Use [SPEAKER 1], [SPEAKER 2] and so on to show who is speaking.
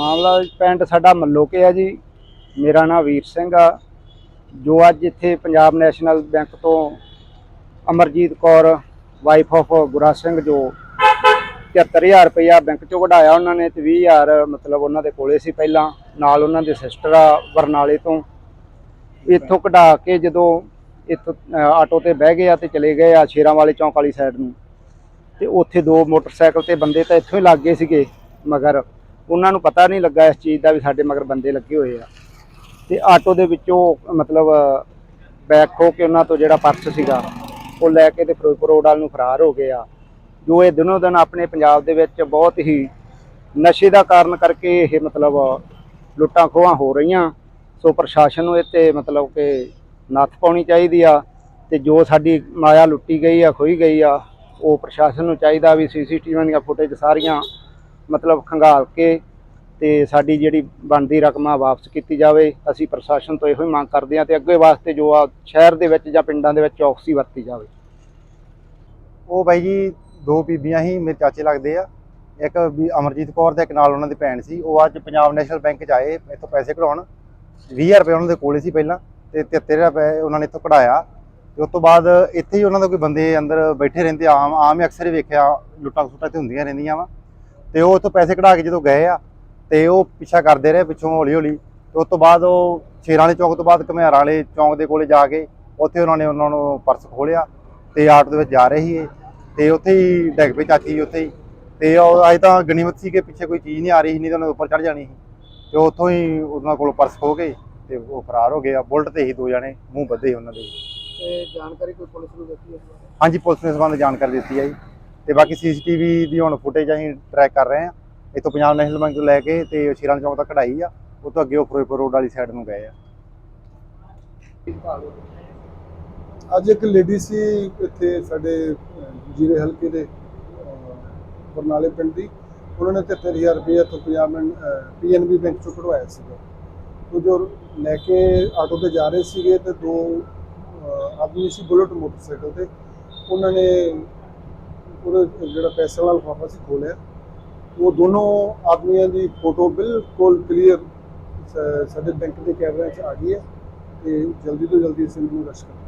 [SPEAKER 1] ਮਾਮਲਾ ਪਿੰਡ ਸਾਡਾ ਮੱਲੋਕੇ ਆ ਜੀ। ਮੇਰਾ ਨਾਮ ਵੀਰ ਸਿੰਘ ਆ। ਜੋ ਅੱਜ ਇੱਥੇ ਪੰਜਾਬ ਨੈਸ਼ਨਲ ਬੈਂਕ ਤੋਂ ਅਮਰਜੀਤ ਕੌਰ ਵਾਈਫ ਆਫ ਗੁਰਾ ਸਿੰਘ, ਜੋ 73000 ਰੁਪਇਆ ਬੈਂਕ ਚੋਂ ਕਢਾਇਆ ਉਹਨਾਂ ਨੇ ਤੇ 20000 ਮਤਲਬ ਉਹਨਾਂ ਦੇ ਕੋਲੇ ਸੀ ਪਹਿਲਾਂ, ਨਾਲ ਉਹਨਾਂ ਦੇ ਸਿਸਟਰ ਆ ਬਰਨਾਲੇ ਤੋਂ। ਇੱਥੋਂ ਕਢਾ ਕੇ ਜਦੋਂ ਇੱਥੋਂ ਆਟੋ ਤੇ ਬਹਿ ਗਏ ਆ ਤੇ ਚਲੇ ਗਏ ਆ ਸ਼ੇਰਾਂ ਵਾਲੇ ਚੌਂਕ ਵਾਲੀ ਸਾਈਡ ਨੂੰ। ਤੇ ਉੱਥੇ ਦੋ ਮੋਟਰਸਾਈਕਲ ਤੇ ਬੰਦੇ ਤਾਂ ਇੱਥੋਂ ਹੀ ਲੱਗ ਗਏ ਸੀਗੇ, ਮਗਰ ਉਹਨਾਂ ਨੂੰ ਪਤਾ ਨਹੀਂ ਲੱਗਾ ਇਸ ਚੀਜ਼ ਦਾ ਵੀ ਸਾਡੇ ਮਗਰ ਬੰਦੇ ਲੱਗੇ ਹੋਏ ਆ। ਤੇ ਆਟੋ ਦੇ ਵਿੱਚੋਂ, ਮਤਲਬ, ਬੈਕ ਖੋ ਕੇ ਉਹਨਾਂ ਤੋਂ ਜਿਹੜਾ ਪਰਸ ਸੀਗਾ, ਉਹ ਲੈ ਕੇ ਤੇ ਫਿਰੋਜ਼ਪੁਰ ਰੋਡ ਵੱਲ ਨੂੰ ਫਰਾਰ ਹੋ ਗਏ ਆ ਜੋ ਇਹ ਦਿਨੋ ਦਿਨ ਆਪਣੇ ਪੰਜਾਬ ਦੇ ਵਿੱਚ ਬਹੁਤ ਹੀ ਨਸ਼ੇ ਦਾ ਕਾਰਨ ਕਰਕੇ ਇਹ, ਮਤਲਬ, ਲੁੱਟਾਂ ਖੋਹਾਂ ਹੋ ਰਹੀਆਂ। ਸੋ ਪ੍ਰਸ਼ਾਸਨ ਨੂੰ ਇਹ ਤੇ ਮਤਲਬ ਕਿ ਨੱਥ ਪਾਉਣੀ ਚਾਹੀਦੀ ਆ ਤੇ ਜੋ ਸਾਡੀ ਮਾਇਆ ਲੁੱਟੀ ਗਈ ਆ ਖੋਈ ਗਈ ਆ, ਉਹ ਪ੍ਰਸ਼ਾਸਨ ਨੂੰ ਚਾਹੀਦਾ ਵੀ ਸੀਸੀਟੀਵੀ ਦੀਆਂ ਫੁਟੇਜ ਸਾਰੀਆਂ ਮਤਲਬ ਖੰਗਾਲ ਕੇ ਤੇ ਸਾਡੀ ਜਿਹੜੀ ਬਣਦੀ ਰਕਮ ਆ ਵਾਪਸ ਕੀਤੀ ਜਾਵੇ। ਅਸੀਂ ਪ੍ਰਸ਼ਾਸਨ ਤੋਂ ਇਹੋ ਹੀ ਮੰਗ ਕਰਦੇ ਹਾਂ ਤੇ ਅੱਗੇ ਵਾਸਤੇ ਜੋ ਆ ਸ਼ਹਿਰ ਦੇ ਵਿੱਚ ਜਾਂ ਪਿੰਡਾਂ ਦੇ ਵਿੱਚ ਚੌਕਸੀ ਵਰਤੀ ਜਾਵੇ।
[SPEAKER 2] ਉਹ ਬਾਈ ਜੀ, ਦੋ ਬੀਬੀਆਂ ਹੀ ਮੇਰੇ ਚਾਚੇ ਲੱਗਦੇ ਆ। ਇੱਕ ਵੀ ਅਮਰਜੀਤ ਕੌਰ ਤੇ ਇੱਕ ਨਾਲ ਉਹਨਾਂ ਦੀ ਭੈਣ ਸੀ। ਉਹ ਅੱਜ ਪੰਜਾਬ ਨੈਸ਼ਨਲ ਬੈਂਕ 'ਚ ਆਏ, ਇੱਥੋਂ ਪੈਸੇ ਕਢਾਉਣ। 20000 ਰੁਪਏ ਉਹਨਾਂ ਦੇ ਕੋਲੇ ਸੀ ਪਹਿਲਾਂ ਤੇ 73 ਰੁਪਏ ਉਹਨਾਂ ਨੇ ਇੱਥੋਂ ਕਢਾਇਆ। ਤੇ ਉਸ ਤੋਂ ਬਾਅਦ ਇੱਥੇ ਹੀ ਉਹਨਾਂ ਦਾ ਕੋਈ ਬੰਦੇ ਅੰਦਰ ਬੈਠੇ ਰਹਿੰਦੇ ਆਮ ਆਮ ਹੀ ਅਕਸਰ ਹੀ ਵੇਖਿਆ ਲੁੱਟਾਂ ਖੁੱਟਾਂ ਤੇ ਹੁੰਦੀਆਂ ਰਹਿੰਦੀਆਂ ਵਾ। ਤੇ ਉਹ ਇੱਥੋਂ ਪੈਸੇ ਕਢਾ ਕੇ ਜਦੋਂ ਗਏ ਆ ਤੇ ਉਹ ਪਿੱਛਾ ਕਰਦੇ ਰਹੇ ਪਿੱਛੋਂ ਹੌਲੀ ਹੌਲੀ। ਤੇ ਉਸ ਤੋਂ ਬਾਅਦ ਉਹ ਸ਼ੇਰਾਂ ਵਾਲੇ ਚੌਂਕ ਤੋਂ ਬਾਅਦ ਘਮਿਆਰਾਂ ਵਾਲੇ ਚੌਂਕ ਦੇ ਕੋਲੇ ਜਾ ਕੇ ਉੱਥੇ ਉਹਨਾਂ ਨੇ ਉਹਨਾਂ ਨੂੰ ਪਰਸ ਖੋਲਿਆ ਤੇ ਆਟੋ ਦੇ ਵਿੱਚ ਜਾ ਰਹੇ ਸੀ ਤੇ ਉੱਥੇ ਹੀ ਡਿੱਗ ਪਈ ਚਾਚੀ ਉੱਥੇ ਹੀ। ਤੇ ਉਹ ਅਜੇ ਤਾਂ ਗਣੀਮਤ ਸੀ ਕਿ ਪਿੱਛੇ ਕੋਈ ਚੀਜ਼ ਨਹੀਂ ਆ ਰਹੀ ਸੀ, ਨਹੀਂ ਤਾਂ ਉਹਨਾਂ ਦੇ ਉੱਪਰ ਚੜ ਜਾਣੀ ਸੀ। ਤੇ ਉੱਥੋਂ ਹੀ ਉਹਨਾਂ ਕੋਲ ਪਰਸ ਖੋ ਗਏ ਤੇ ਉਹ ਫਰਾਰ ਹੋ ਗਏ ਆ। ਬੁਲਟ ਤੇ ਹੀ ਦੋ ਜਣੇ ਮੂੰਹ ਬੱਧੇ ਉਹਨਾਂ ਦੇ।
[SPEAKER 1] ਤੇ ਜਾਣਕਾਰੀ ਕੋਈ ਪੁਲਿਸ ਨੂੰ ਦਿੱਤੀ ਹੈ
[SPEAKER 2] ਹਾਂਜੀ ਪੁਲਿਸ ਨੇ ਸੰਬੰਧ ਜਾਣਕਾਰੀ ਦਿੱਤੀ ਹੈ ਜੀ। ਤੇ ਬਾਕੀ ਸੀਸੀਟੀਵੀ ਦੀ ਹੁਣ ਫੁਟੇਜ ਅਸੀਂ ਟਰੈਕ ਕਰ ਰਹੇ ਆ ਇੱਥੋਂ ਪੰਜਾਬ ਨੈਸ਼ਨਲ ਬੈਂਕ ਤੋਂ ਲੈ ਕੇ ਤੇ ਸ਼ੀਰਾਂ ਚੌਂਕ ਤੱਕ ਕਢਾਈ ਆ। ਉਹ ਤੋਂ ਅੱਗੇ ਉਹ ਫਿਰੋਜ਼ਪੁਰ ਰੋਡ ਵਾਲੀ ਸਾਈਡ ਨੂੰ ਗਏ ਆ।
[SPEAKER 3] ਅੱਜ ਇੱਕ ਲੇਡੀ ਸੀ ਇੱਥੇ ਸਾਡੇ ਜੀਰੇ ਹਲਕੇ ਦੇ ਬਰਨਾਲੇ ਪਿੰਡ ਦੀ। ਉਹਨਾਂ ਨੇ 73000 ਰੁਪਏ ਤੋਂ ਪੰਜਾਬ ਪੀਐਨਬੀ ਬੈਂਕ ਚੋਂ ਕਢਵਾਇਆ ਸੀਗਾ। ਉਹ ਜੋ ਲੈ ਕੇ ਆਟੋ ਤੇ ਜਾ ਰਹੇ ਸੀਗੇ ਤੇ ਦੋ ਆਦਮੀ ਸੀ ਬੁਲਟ ਮੋਟਰਸਾਈਕਲ ਤੇ। ਉਹਨਾਂ ਨੇ ਉਹਦਾ ਜਿਹੜਾ ਪੈਸੇ ਵਾਲਾ ਲਿਫਾਫਾ ਸੀ ਖੋਲਿਆ, ਉਹ ਦੋਨੋਂ ਆਦਮੀਆਂ ਦੀ ਫੋਟੋ ਬਿਲਕੁਲ ਕਲੀਅਰ ਸਾਡੇ ਬੈਂਕ ਦੇ ਕੈਮਰਿਆਂ 'ਚ ਆ ਗਈ ਹੈ ਤੇ ਜਲਦੀ ਤੋਂ ਜਲਦੀ ਅਸੀਂ ਇਹਨੂੰ ਰਸ਼ ਕਰ